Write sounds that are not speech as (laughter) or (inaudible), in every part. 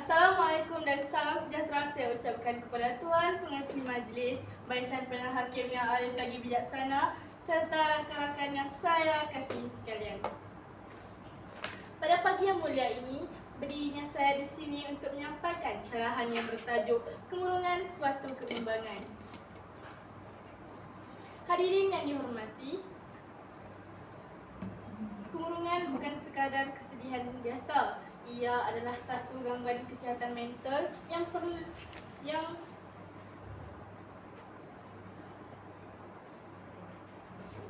Assalamualaikum dan salam sejahtera saya ucapkan kepada Tuan Pengerusi Majlis, Barisan Penang Hakim yang alim lagi bijaksana serta rakan-rakan yang saya kasihi sekalian. Pada pagi yang mulia ini, berdirinya saya di sini untuk menyampaikan syarahan yang bertajuk Kemurungan Suatu Kebimbangan. Hadirin yang dihormati, kemurungan bukan sekadar kesedihan biasa, ia adalah satu gangguan kesihatan mental yang perlu yang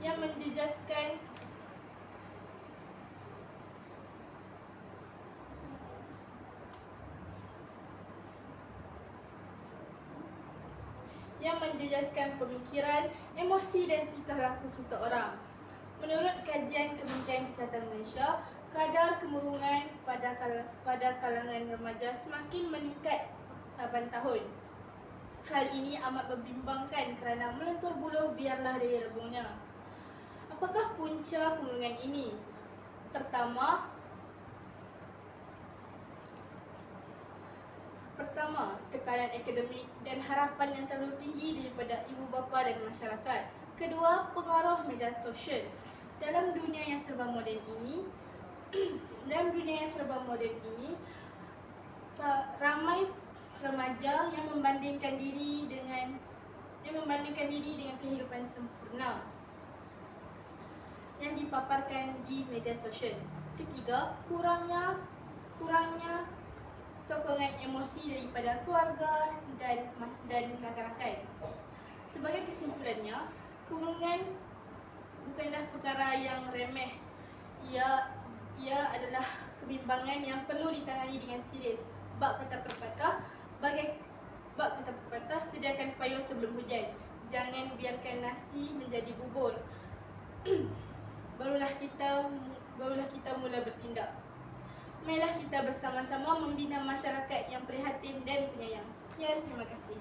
yang menjejaskan yang menjejaskan pemikiran, emosi dan tingkah laku seseorang. Menurut kajian Kementerian Kesihatan Malaysia, kadar kemurungan pada kal- pada kalangan remaja semakin meningkat saban tahun. Hal ini amat membimbangkan kerana melentur buluh biarlah daya rebungnya. Apakah punca kemurungan ini? Pertama, Pertama, tekanan akademik dan harapan yang terlalu tinggi daripada ibu bapa dan masyarakat. Kedua, pengaruh media sosial. Dalam dunia yang serba moden ini, serba moden ini, pa- ramai remaja yang membandingkan diri dengan yang membandingkan diri dengan kehidupan sempurna yang dipaparkan di media sosial. Ketiga, kurangnya kurangnya sokongan emosi daripada keluarga dan dan rakan-rakan. Sebagai kesimpulannya, kemurungan bukanlah perkara yang remeh. Ia ia adalah kebimbangan yang perlu ditangani dengan serius. Bab kata pepatah, bagai bab kata pepatah, sediakan payung sebelum hujan. Jangan biarkan nasi menjadi bubur. (clears throat) barulah kita barulah kita mula bertindak. Marilah kita bersama-sama membina masyarakat yang prihatin dan penyayang. Sekian, terima kasih.